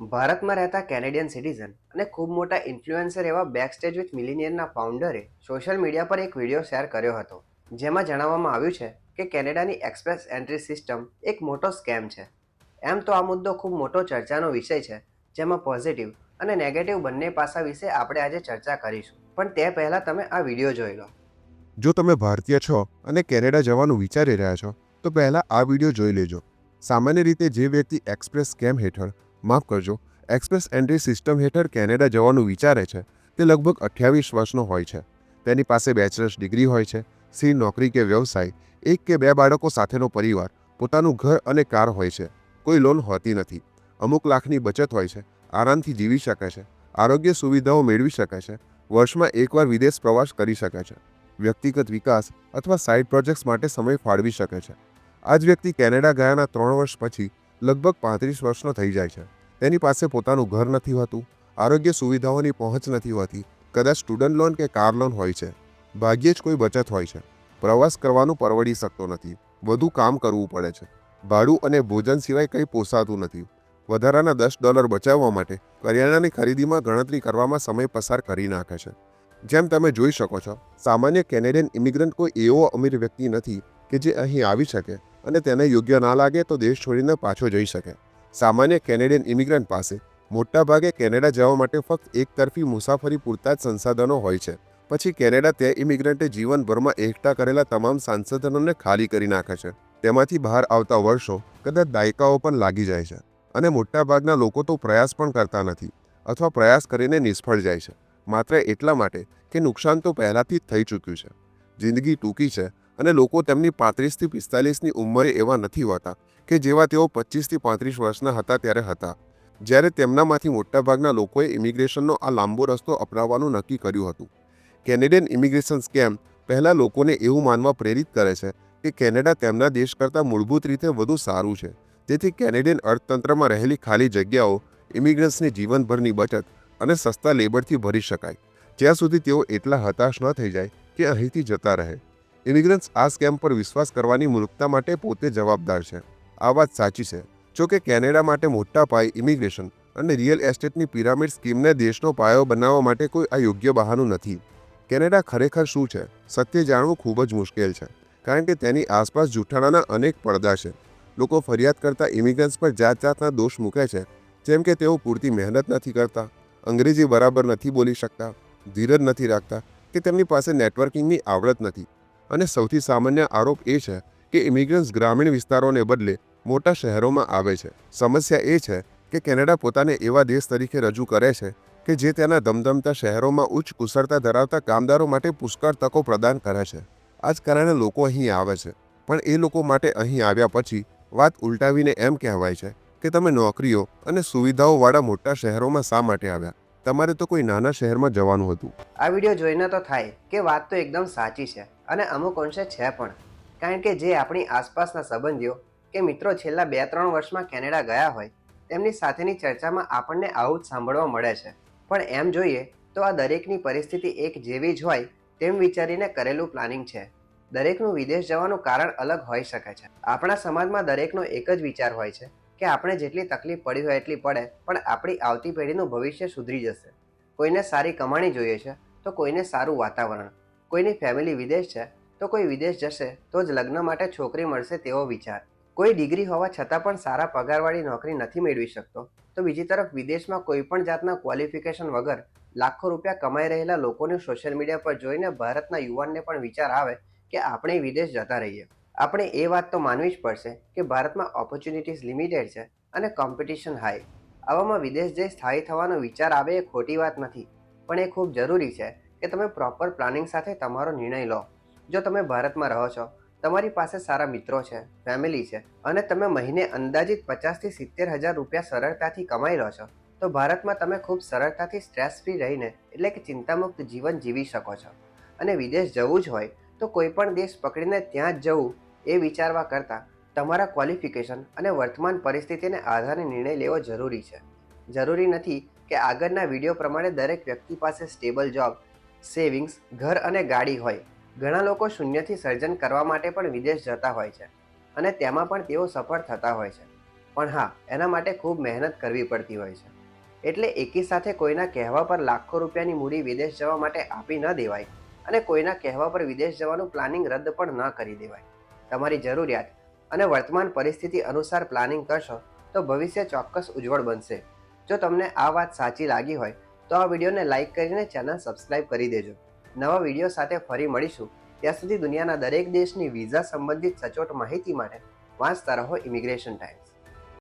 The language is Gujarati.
ભારતમાં રહેતા કેનેડિયન સિટીઝન અને ખૂબ મોટા ઇન્ફ્લુએન્સર એવા બેકસ્ટેજ વિથ મિલિનિયરના ફાઉન્ડરે સોશિયલ મીડિયા પર એક વીડિયો શેર કર્યો હતો. જેમાં જણાવવામાં આવ્યું છે કે કેનેડાની એક્સપ્રેસ એન્ટ્રી સિસ્ટમ એક મોટો સ્કેમ છે. એમ તો આ મુદ્દો ખૂબ મોટો ચર્ચાનો વિષય છે, જેમાં પોઝિટિવ અને નેગેટિવ બંને પાસા વિશે આપણે આજે ચર્ચા કરીશું. પણ તે પહેલાં તમે આ વીડિયો જોઈ લો. જો તમે ભારતીય છો અને કેનેડા જવાનું વિચારી રહ્યા છો, તો પહેલાં આ વીડિયો જોઈ લેજો. સામાન્ય રીતે જે વ્યક્તિ એક્સપ્રેસ સ્કેમ હેઠળ માફ કરજો, એક્સપ્રેસ એન્ટ્રી સિસ્ટમ હેઠળ કેનેડા જવાનું વિચારે છે, તે લગભગ અઠ્યાવીસ વર્ષનો હોય છે. તેની પાસે બેચલર્સ ડિગ્રી હોય છે સ્થિર નોકરી કે વ્યવસાય, એક કે બે બાળકો સાથેનો પરિવાર, પોતાનું ઘર અને કાર હોય છે. કોઈ લોન હોતી નથી. અમુક લાખની બચત હોય છે, આરામથી જીવી શકે છે, આરોગ્ય સુવિધાઓ મેળવી શકે છે, વર્ષમાં એકવાર વિદેશ પ્રવાસ કરી શકે છે, વ્યક્તિગત વિકાસ અથવા સાઇડ પ્રોજેક્ટ્સ માટે સમય ફાળવી શકે છે. આ જ વ્યક્તિ કેનેડા ગયાના ત્રણ વર્ષ પછી લગભગ પાંત્રીસ વર્ષનો થઈ જાય છે. તેની પાસે પોતાનું ઘર નથી હોતું, આરોગ્ય સુવિધાઓની પહોંચ નથી હોતી, કદાચ સ્ટુડન્ટ લોન કે કાર લોન હોય છે. ભાગ્યે જ કોઈ બચત હોય છે. પ્રવાસ કરવાનું પરવડી શકતો નથી. વધુ કામ કરવું પડે છે. ભાડું અને ભોજન સિવાય કંઈ પોસાતું નથી. વધારાના દસ ડોલર બચાવવા માટે કરિયાણાની ખરીદીમાં ગણતરી કરવામાં સમય પસાર કરી નાખે છે. જેમ તમે જોઈ શકો છો, સામાન્ય કેનેડિયન ઇમિગ્રન્ટ કોઈ એવો અમીર વ્યક્તિ નથી કે જે અહીં આવી શકે. અને તેને યોગ્ય ના લાગે તો દેશ છોડીને પાછો જઈ શકે. સામાન્ય કેનેડિયન ઇમિગ્રન્ટ પાસે મોટાભાગે કેનેડા જવા માટે ફક્ત એકતરફી મુસાફરી પૂરતા જ સંસાધનો હોય છે. પછી કેનેડા તે ઇમિગ્રન્ટે જીવનભરમાં એકઠા કરેલા તમામ સંસાધનોને ખાલી કરી નાખે છે. તેમાંથી બહાર આવતા વર્ષો કદાચ દાયકાઓ પણ લાગી જાય છે અને મોટાભાગના લોકો તો પ્રયાસ પણ કરતા નથી અથવા પ્રયાસ કરીને નિષ્ફળ જાય છે. માત્ર એટલા માટે કે નુકસાન તો પહેલાંથી જ થઈ ચૂક્યું છે. જિંદગી ટૂંકી છે અને લોકો તેમની પાંત્રીસથી પિસ્તાલીસની ઉંમરે એવા નથી હોતા કે જેવા તેઓ પચીસથી પાંત્રીસ વર્ષના હતા ત્યારે હતા. જ્યારે તેમનામાંથી મોટાભાગના લોકોએ ઇમિગ્રેશનનો આ લાંબો રસ્તો અપનાવવાનું નક્કી કર્યું હતું. કેનેડિયન ઇમિગ્રેશન સ્કેમ પહેલાં લોકોને એવું માનવા પ્રેરિત કરે છે કે કેનેડા તેમના દેશ કરતાં મૂળભૂત રીતે વધુ સારું છે. તેથી કેનેડિયન અર્થતંત્રમાં રહેલી ખાલી જગ્યાઓ ઇમિગ્રન્ટ્સની જીવનભરની બચત અને સસ્તા લેબરથી ભરી શકાય. જ્યાં સુધી તેઓ એટલા હતાશ ન થઈ જાય કે અહીંથી જતા રહે. ઇમિગ્રન્ટ્સ આ સ્કેમ પર વિશ્વાસ કરવાની મૂર્ખતા માટે પોતે જવાબદાર છે. આ વાત સાચી છે. જો કે કેનેડા માટે મોટા પાયે ઇમિગ્રેશન અને રિયલ એસ્ટેટની પિરામિડ સ્કીમને દેશનો પાયો બનાવવા માટે કોઈ આ યોગ્ય બહાનું નથી. કેનેડા ખરેખર શું છે? સત્ય જાણવું ખૂબ જ મુશ્કેલ છે, કારણ કે તેની આસપાસ જૂઠાણાના અનેક પડદા છે. લોકો ફરિયાદ કરતા ઇમિગ્રન્ટ્સ પર જાત જાતના દોષ મૂકે છે, જેમ કે તેઓ પૂરતી મહેનત નથી કરતા, અંગ્રેજી બરાબર નથી બોલી શકતા, ધીરજ નથી રાખતા, કે તેમની પાસે નેટવર્કિંગની આવડત નથી. અને સૌથી સામાન્ય આરોપ એ છે કે ઇમિગ્રન્ટ્સ ગ્રામીણ વિસ્તારોને બદલે મોટા શહેરોમાં આવે છે. સમસ્યા એ છે કે કેનેડા પોતાને એવા દેશ તરીકે રજૂ કરે છે કે જે તેના ધમધમતા શહેરોમાં ઉચ્ચ કુશળતા ધરાવતા કામદારો માટે પુષ્કળ તકો પ્રદાન કરે છે. આ જ કારણે લોકો અહીં આવે છે. પણ એ લોકો માટે અહીં આવ્યા પછી વાત ઉલટાવીને એમ કહેવાય છે કે તમે નોકરીઓ અને સુવિધાઓવાળા મોટા શહેરોમાં શા માટે આવ્યા? તમારે તો કોઈ નાના શહેરમાં જવાનું હતું. આ વીડિયો જોઈને તો થાય કે વાત તો એકદમ સાચી છે. અને અમુક અંશે છે પણ. કારણ કે જે આપણી આસપાસના સંબંધીઓ કે મિત્રો છેલ્લા બે ત્રણ વર્ષમાં કેનેડા ગયા હોય, તેમની સાથેની ચર્ચામાં આપણને આવું જ સાંભળવા મળે છે. પણ એમ જોઈએ તો આ દરેકની પરિસ્થિતિ એક જેવી જ હોય તેમ વિચારીને કરેલું પ્લાનિંગ છે. દરેકનું વિદેશ જવાનું કારણ અલગ હોઈ શકે છે. આપણા સમાજમાં દરેકનો એક જ વિચાર હોય છે કે આપણે જેટલી તકલીફ પડી હોય એટલી પડે, પણ આપણી આવતી પેઢીનું ભવિષ્ય સુધરી જશે. કોઈને સારી કમાણી જોઈએ છે તો કોઈને સારું વાતાવરણ. કોઈની ફેમિલી વિદેશ છે, તો કોઈ વિદેશ જશે, તો જ લગ્ન માટે છોકરી મળશે તેવો વિચાર. કોઈ ડિગ્રી હોવા છતાં પણ સારા પગારવાળી નોકરી નથી મેળવી શકતો. તો બીજી તરફ વિદેશમાં કોઈ પણ જાતના ક્વોલિફિકેશન વગર લાખો રૂપિયા કમાઈ રહેલા લોકોને સોશિયલ મીડિયા પર જોઈને ભારતના યુવાનને પણ વિચાર આવે કે આપણે વિદેશ જતા રહીએ. આપણે એ વાત તો માનવી જ પડશે કે ભારતમાં ઓપોર્ચ્યુનિટીઝ લિમિટેડ છે અને કોમ્પિટિશન હાઈ આવામાં વિદેશ જઈ સ્થાયી થવાનો વિચાર આવે એ ખોટી વાત નથી, પણ એ ખૂબ જરૂરી છે કે તમે પ્રોપર પ્લાનિંગ સાથે તમારો નિર્ણય લો. જો તમે ભારતમાં રહો છો, તમારી પાસે સારા મિત્રો છે ફેમિલી છે અને તમે મહિને અંદાજિત પચાસથી સિત્તેર હજાર રૂપિયા સરળતાથી કમાઈ લો છો, તો ભારતમાં તમે ખૂબ સરળતાથી સ્ટ્રેસ ફ્રી રહીને એટલે કે ચિંતામુક્ત જીવન જીવી શકો છો. અને વિદેશ જવું જ હોય, તો કોઈ પણ દેશ પકડીને ત્યાં જ જવું એ વિચારવા કરતાં તમારા ક્વોલિફિકેશન અને વર્તમાન પરિસ્થિતિને આધારે નિર્ણય લેવો જરૂરી છે. જરૂરી નથી કે આગળના વીડિયો પ્રમાણે દરેક વ્યક્તિ પાસે સ્ટેબલ જોબ સેવિંગ્સ, ઘર અને ગાડી હોય. ઘણા લોકો શૂન્યથી સર્જન કરવા માટે પણ વિદેશ જતા હોય છે અને તેમાં પણ તેઓ સફળ થતા હોય છે. પણ હા, એના માટે ખૂબ મહેનત કરવી પડતી હોય છે. એટલે એકી સાથે કોઈના કહેવા પર લાખો રૂપિયાની મૂડી વિદેશ જવા માટે આપી ન દેવાય અને કોઈના કહેવા પર વિદેશ જવાનું પ્લાનિંગ રદ પણ ન કરી દેવાય. તમારી જરૂરિયાત અને વર્તમાન પરિસ્થિતિ અનુસાર પ્લાનિંગ કરશો તો ભવિષ્ય ચોક્કસ ઉજ્જવળ બનશે. જો તમને આ વાત સાચી લાગી હોય તો આ વિડીયોને લાઇક કરીને ચેનલ સબસ્ક્રાઇબ કરી દેજો. નવા વીડિયો સાથે ફરી મળીશું. ત્યાં સુધી દુનિયાના દરેક દેશની વિઝા સંબંધિત સચોટ માહિતી માટે વાંચતા રહો ઇમિગ્રેશન ટાઈમ્સ